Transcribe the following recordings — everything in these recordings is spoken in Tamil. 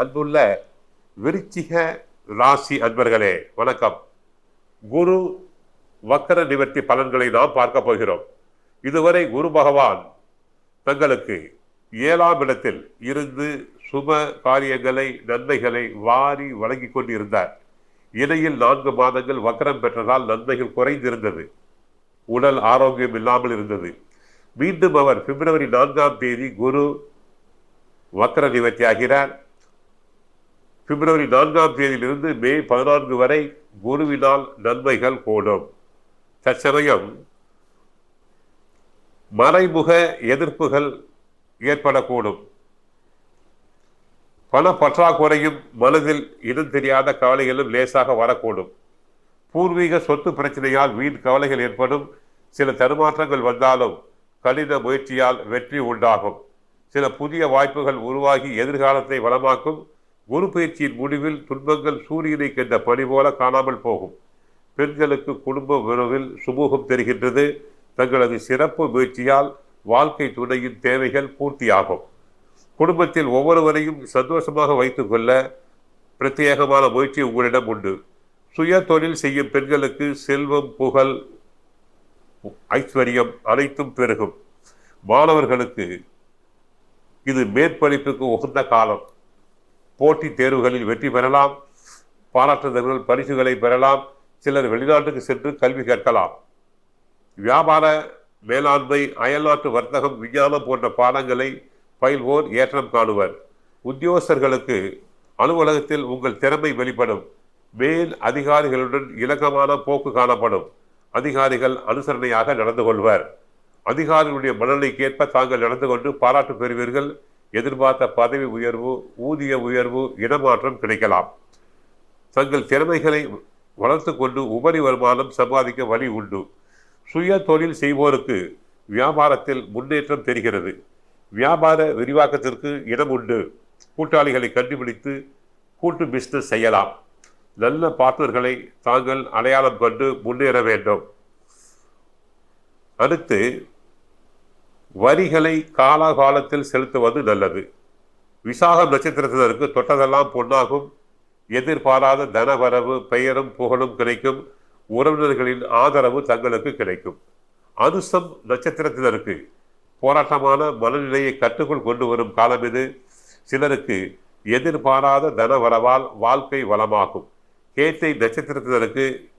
அன்புள்ள விருச்சிக ராசி அன்பர்களே வணக்கம். குரு வக்கர நிவர்த்தி பலன்களை நாம் பார்க்க போகிறோம். இதுவரை குரு பகவான் தங்களுக்கு ஏழாம் இடத்தில் இருந்து சுப காரியங்களை நன்மைகளை வாரி வழங்கிக் கொண்டிருந்தார். இடையில் நான்கு மாதங்கள் வக்கரம் பெற்றதால் நன்மைகள் குறைந்திருந்தது. உடல் ஆரோக்கியம் இல்லாமல் இருந்தது. மீண்டும் அவர் பிப்ரவரி நான்காம் தேதி குரு வக்கர நிவர்த்தி ஆகிறார் பிப்ரவரி நான்காம் தேதியிலிருந்து மே பதினான்கு வரை குருவினால் நன்மைகள் கூடும். தற்சமயம் மறைமுக எதிர்ப்புகள் ஏற்படக்கூடும். பண பற்றாக்குறையும் மனதில் இடம் தெரியாத கவலைகளும் லேசாக வரக்கூடும். பூர்வீக சொத்து பிரச்சனையால் வீண் கவலைகள் ஏற்படும். சில தடுமாற்றங்கள் வந்தாலும் கடின முயற்சியால் வெற்றி உண்டாகும். சில புதிய வாய்ப்புகள் உருவாகி எதிர்காலத்தை வளமாக்கும். குரு பயிற்சியின் முடிவில் துன்பங்கள் சூரியனை கண்ட பணி போல காணாமல் போகும். பெண்களுக்கு குடும்ப உறவில் சுமூகம் தெரிகின்றது. தங்களது சிறப்பு முயற்சியால் வாழ்க்கை துணையின் தேவைகள் பூர்த்தியாகும். குடும்பத்தில் ஒவ்வொருவரையும் சந்தோஷமாக வைத்துக்கொள்ள பிரத்யேகமான முயற்சி உங்களிடம் உண்டு. சுய தொழில் செய்யும் பெண்களுக்கு செல்வம் புகழ் ஐஸ்வர்யம் அனைத்தும் பெருகும். மாணவர்களுக்கு இது மேற்படிப்புக்கு உகந்த காலம். போட்டித் தேர்வுகளில் வெற்றி பெறலாம். பாராட்டுதல்கள் பரிசுகளை பெறலாம். சிலர் வெளிநாட்டுக்கு சென்று கல்வி கற்கலாம். வியாபார மேலாண்மை அயல்நாட்டு வர்த்தகம் விஞ்ஞானம் போன்ற பாடங்களை பயில்வோர் ஏற்றம் காணுவர். உத்தியோகஸ்தர்களுக்கு அலுவலகத்தில் உங்கள் திறமை வெளிப்படும். மேல் அதிகாரிகளுடன் இலக்கமான போக்கு காணப்படும். அதிகாரிகள் அனுசரணையாக நடந்து கொள்வர். அதிகாரிகளுடைய மனநிலைக்கேற்ப தாங்கள் நடந்து கொண்டு பாராட்டு பெறுவீர்கள். எதிர்பார்த்த பதவி உயர்வு ஊதிய உயர்வு இடமாற்றம் கிடைக்கலாம். தங்கள் திறமைகளை வளர்த்து கொண்டு உபரி வருமானம் சம்பாதிக்க வழி உண்டு. சுய தொழில் செய்வோருக்கு வியாபாரத்தில் முன்னேற்றம் தெரிகிறது. வியாபார விரிவாக்கத்திற்கு இடம் உண்டு. கூட்டாளிகளை கண்டுபிடித்து கூட்டு பிஸ்னஸ் செய்யலாம். நல்ல பார்ட்னர்களை தாங்கள் அடையாளம் கொண்டு முன்னேற வேண்டும். அடுத்து வரிகளை காலாகாலத்தில் செலுத்துவது நல்லது. விசாகம் நட்சத்திரத்தினருக்கு தொட்டதெல்லாம் பொன்னாகும். எதிர்பாராத தனவரவு பெயரும் புகழும் கிடைக்கும். உறவினர்களின் ஆதரவு தங்களுக்கு கிடைக்கும். அனுசம் நட்சத்திரத்தினருக்கு போராட்டமான மனநிலையை கட்டுக்குள் கொண்டு வரும் காலம் இது. சிலருக்கு எதிர்பாராத தனவரவால் வாழ்க்கை வளமாகும். கேட்டை நட்சத்திரத்தினருக்கு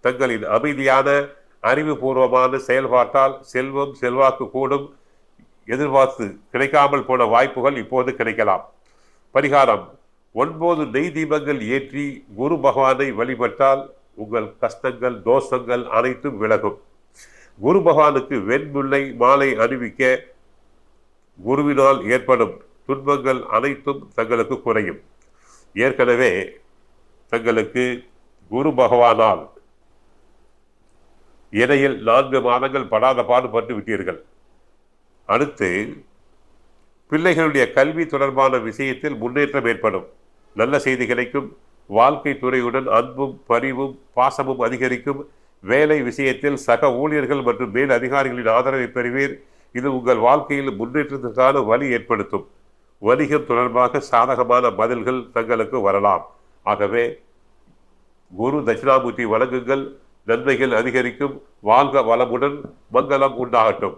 தங்களின் அமைதியான அறிவுபூர்வமான செயல்பாட்டால் செல்வம் செல்வாக்கு கூடும். எதிர்பார்த்து கிடைக்காமல் போன வாய்ப்புகள் இப்போது கிடைக்கலாம். பரிகாரம் ஒன்பது நெய் தீபங்கள் ஏற்றி குரு பகவானை வழிபட்டால் உங்கள் கஷ்டங்கள் தோஷங்கள் அனைத்தும் விலகும். குரு பகவானுக்கு வெண்முல்லை மாலை அணிவிக்க குருவினால் ஏற்படும் துன்பங்கள் அனைத்தும் தங்களுக்கு குறையும். ஏற்கனவே தங்களுக்கு குரு பகவானால் இடையில் நான்கு மாதங்கள் படாத பாடுபட்டு விட்டீர்கள். அடுத்து பிள்ளைகளுடைய கல்வி தொடர்பான விஷயத்தில் முன்னேற்றம் ஏற்படும். நல்ல செய்தி கிடைக்கும். வாழ்க்கை துறையுடன் அன்பும் பரிவும் பாசமும் அதிகரிக்கும். வேலை விஷயத்தில் சக ஊழியர்கள் மற்றும் மேல் அதிகாரிகளின் ஆதரவை பெறுவீர். இது உங்கள் வாழ்க்கையில் முன்னேற்றத்திற்கான வழி ஏற்படுத்தும். வணிகம் தொடர்பாக சாதகமான பதில்கள் தங்களுக்கு வரலாம். ஆகவே குரு தட்சிணாமூர்த்தி வழங்குங்கள். நன்மைகள் அதிகரிக்கும். வாழ்க வளமுடன். மங்களம் உண்டாகட்டும்.